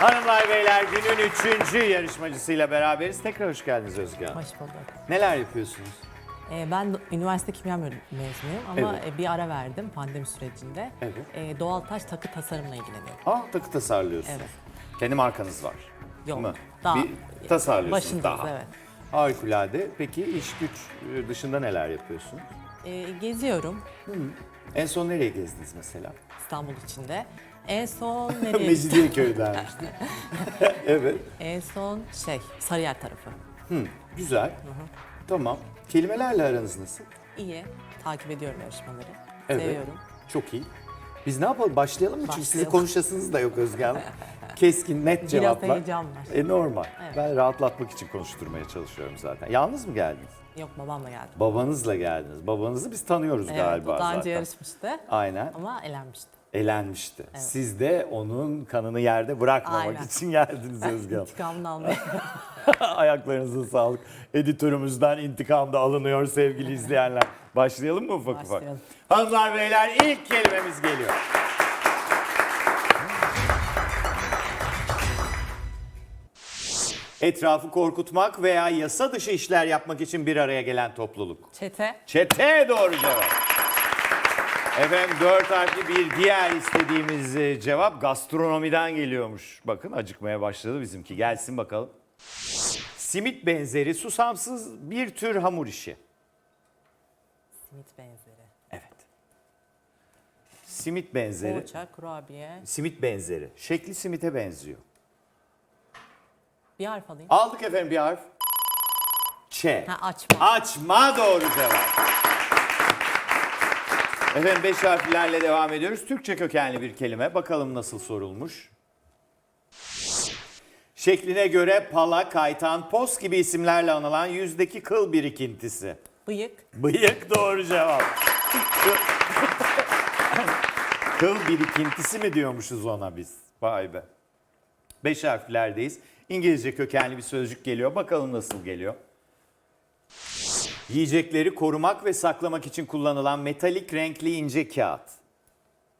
Hanımlar beyler günün üçüncü yarışmacısıyla beraberiz. Tekrar hoş geldiniz Özge Hanım. Hoş bulduk. Neler yapıyorsunuz? Ee, ben üniversite kimya mezunuyum ama Evet. e, bir ara verdim pandemi sürecinde. Evet. Ee, doğal taş takı tasarımla ilgileniyorum. Aa takı tasarlıyorsunuz. Evet. Kendi markanız var. Yok, Mı? daha- bir tasarlıyorsunuz Başındayız, daha. evet. Harikulade. Peki iş güç e, dışında neler yapıyorsun? Ee, geziyorum En son nereye gezdiniz mesela? İstanbul içinde. En son nereye? Mecidiyeköy dermiştim. evet. en son şey Sarıyer tarafı. Güzel. Tamam. Kelimelerle aranız nasıl? İyi. Takip ediyorum yarışmaları. Evet. Seviyorum. Çok iyi. Biz ne yapalım? Başlayalım mı? Çünkü sizin Başlayalım. konuşasınız da yok Özge Hanım. Keskin, net Biraz cevaplar. heyecan var. E normal. Evet. Ben rahatlatmak için konuşturmaya çalışıyorum zaten. Yalnız mı geldiniz? Yok babamla geldim. Babanızla geldiniz. Babanızı biz tanıyoruz Evet, galiba o daha zaten. önce yarışmıştı Aynen. ama elenmişti. Elenmişti. Siz de onun kanını yerde bırakmamak Aynen. için geldiniz Özge Hanım. İntikamını almaya. Ayaklarınıza sağlık. Editörümüzden intikam da alınıyor sevgili izleyenler. Başlayalım mı ufak ufak? Başlayalım. Hanımlar beyler ilk kelimemiz geliyor. Etrafı korkutmak veya yasa dışı işler yapmak için bir araya gelen topluluk. Çete. Çete doğru cevap. Efendim dört harfli bir diğer istediğimiz e, cevap gastronomiden geliyormuş. Bakın acıkmaya başladı bizimki. Gelsin bakalım. Simit benzeri susamsız bir tür hamur işi. Simit benzeri. Evet. Simit benzeri. Poğaça, kurabiye. Simit benzeri. Şekli simite benziyor. Bir harf alayım. Aldık efendim bir harf. Ç. Ha, açma. Açma doğru cevap. Efendim beş harflerle devam ediyoruz. Türkçe kökenli bir kelime. Bakalım nasıl sorulmuş. Şekline göre pala, kaytan, pos gibi isimlerle anılan yüzdeki kıl birikintisi. Bıyık. Bıyık doğru cevap. Kıl birikintisi mi diyormuşuz ona biz? Vay be. Beş harflerdeyiz. İngilizce kökenli bir sözcük geliyor. Bakalım nasıl geliyor. Yiyecekleri korumak ve saklamak için kullanılan metalik renkli ince kağıt.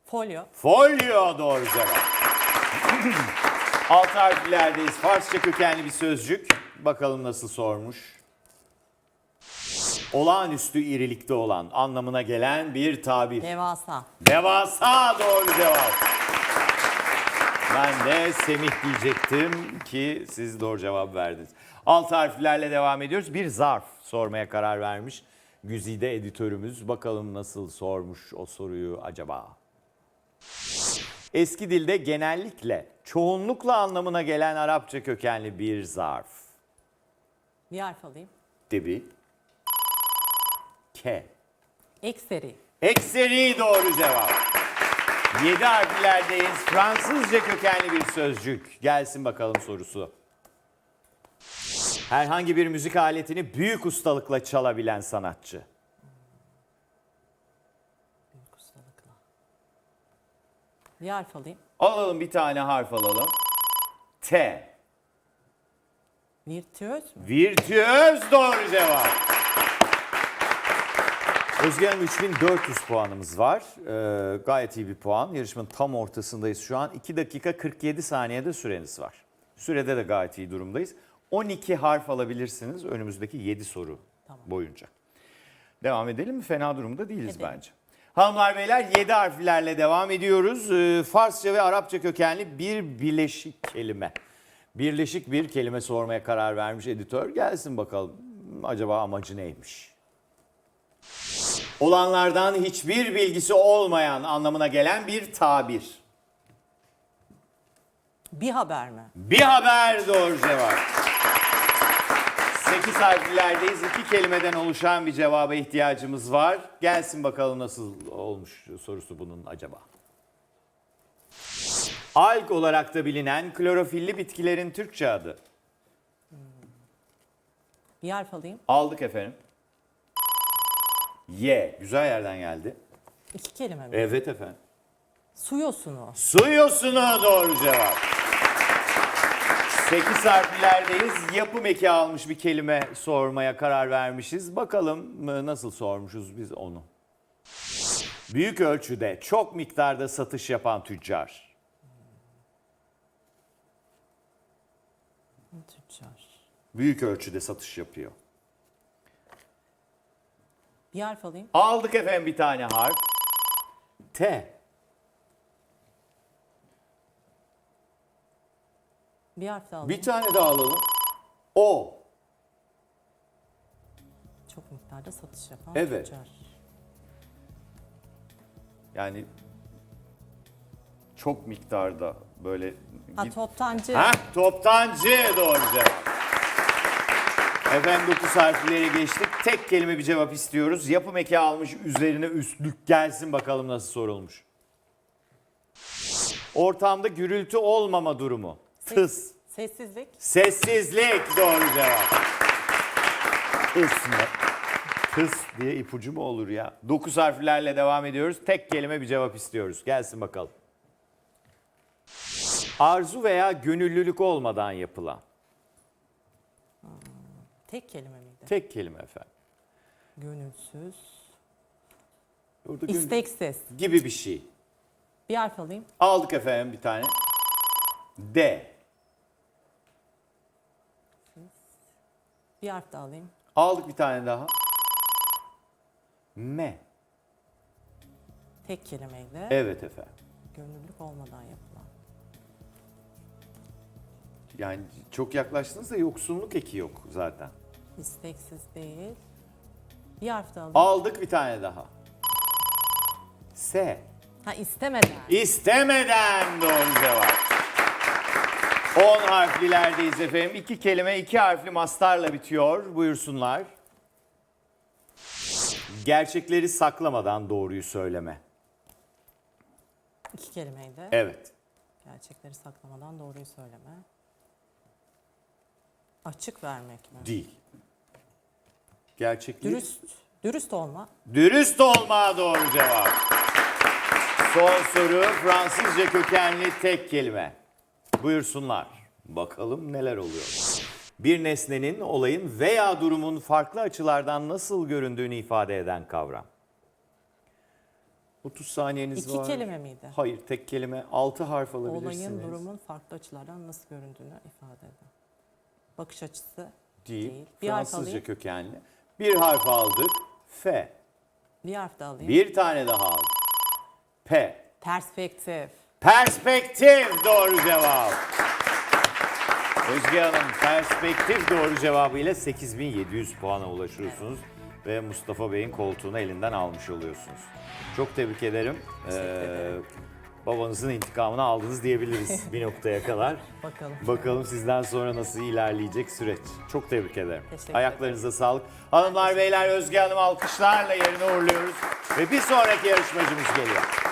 Folyo. Folyo doğru cevap. Alt harflerdeyiz. Farsça kökenli bir sözcük. Bakalım nasıl sormuş. Olağanüstü irilikte olan anlamına gelen bir tabir. Devasa. Devasa doğru cevap. Ben de Semih diyecektim ki siz doğru cevap verdiniz. Alt harflerle devam ediyoruz. Bir zarf sormaya karar vermiş. Güzide editörümüz. Bakalım nasıl sormuş o soruyu acaba? Eski dilde genellikle, çoğunlukla anlamına gelen Arapça kökenli bir zarf. Bir harf alayım. Dibi. K. Ekseri. Ekseri doğru cevap. 7 harflerdeyiz. Fransızca kökenli bir sözcük. Gelsin bakalım sorusu. Herhangi bir müzik aletini büyük ustalıkla çalabilen sanatçı. Büyük ustalıkla. Bir harf alayım. Alalım bir tane harf alalım. T. Virtüöz mü? Virtüöz doğru cevap. Özge Hanım 3400 puanımız var. Ee, gayet iyi bir puan. Yarışmanın tam ortasındayız şu an. 2 dakika 47 saniyede süreniz var. Sürede de gayet iyi durumdayız. 12 harf alabilirsiniz önümüzdeki 7 soru boyunca. Devam edelim mi? Fena durumda değiliz Edelim. bence. Hanımlar beyler 7 harflerle devam ediyoruz. Ee, Farsça ve Arapça kökenli bir bileşik kelime. Birleşik bir kelime sormaya karar vermiş editör. Gelsin bakalım acaba amacı neymiş? Olanlardan hiçbir bilgisi olmayan anlamına gelen bir tabir. Bir haber mi? Bir haber doğru cevap. 8 harflerdeyiz. İki kelimeden oluşan bir cevaba ihtiyacımız var. Gelsin bakalım nasıl olmuş sorusu bunun acaba. Alg olarak da bilinen klorofilli bitkilerin Türkçe adı. Bir harf alayım. Aldık efendim. Y. Güzel yerden geldi. İki kelime mi? Evet efendim. Su yosunu. Su yosunu doğru cevap. 8 harflerdeyiz. Yapım eki almış bir kelime sormaya karar vermişiz. Bakalım e, nasıl sormuşuz biz onu. Büyük ölçüde çok miktarda satış yapan tüccar. Tüccar. Büyük ölçüde satış yapıyor. Bir harf alayım. Aldık efendim bir tane harf. T. Bir harf daha alayım. Bir tane daha alalım. O. Çok miktarda satış yapan Evet. tüccar. Yani çok miktarda böyle Ha git- toptancı. Ha, toptancı doğru cevap. Efendim 9 harfleri geçtik. Tek kelime bir cevap istiyoruz. Yapım eki almış üzerine üstlük gelsin bakalım nasıl sorulmuş. Ortamda gürültü olmama durumu. Tıs. Sessizlik. Sessizlik doğru cevap. Tıs mı? Tıs diye ipucu mu olur ya? 9 harflerle devam ediyoruz. Tek kelime bir cevap istiyoruz. Gelsin bakalım. Arzu veya gönüllülük olmadan yapılan. Tek kelime miydi? Tek kelime efendim. Gönülsüz. Orada gönül- İsteksiz. gibi bir şey. Bir harf alayım. Aldık efendim bir tane. D. Bir harf daha alayım. Aldık bir tane daha. M. Tek kelimeyle Evet efendim. gönüllülük olmadan yapılan. Yani çok yaklaştınız da yoksunluk eki yok zaten. İsteksiz değil. Bir harf daha alayım. Aldık bir tane daha. S. Ha istemeden. İstemeden doğru cevap. 10 harflilerdeyiz efendim. İki kelime iki harfli mastarla bitiyor. Buyursunlar. Gerçekleri saklamadan doğruyu söyleme. İki kelimeydi. Evet. Gerçekleri saklamadan doğruyu söyleme. Açık vermek mi? Değil. Gerçekleri... Dürüst. Dürüst olma. Dürüst olma doğru cevap. Son soru Fransızca kökenli tek kelime. Buyursunlar. Bakalım neler oluyor. Bir nesnenin, olayın veya durumun farklı açılardan nasıl göründüğünü ifade eden kavram. 30 saniyeniz İki var. kelime miydi? Hayır, tek kelime. 6 harf alabilirsiniz. Olayın, durumun farklı açılardan nasıl göründüğünü ifade eden. Bakış açısı Değil. değil. Bir harf Fransızca alayım. kökenli. Bir harf aldık. F. Bir harf daha alayım. Bir tane daha aldık. P. Perspektif. Perspektif doğru cevap. Özge Hanım perspektif doğru cevabıyla 8700 puana ulaşıyorsunuz. Ve Mustafa Bey'in koltuğunu elinden almış oluyorsunuz. Çok tebrik ederim. Ee, babanızın intikamını aldınız diyebiliriz bir noktaya kadar. Bakalım. Bakalım sizden sonra nasıl ilerleyecek süreç. Çok tebrik ederim. Teşekkür Ayaklarınıza sağlık. Hanımlar beyler Özge Hanım alkışlarla yerine uğurluyoruz. Ve bir sonraki yarışmacımız geliyor.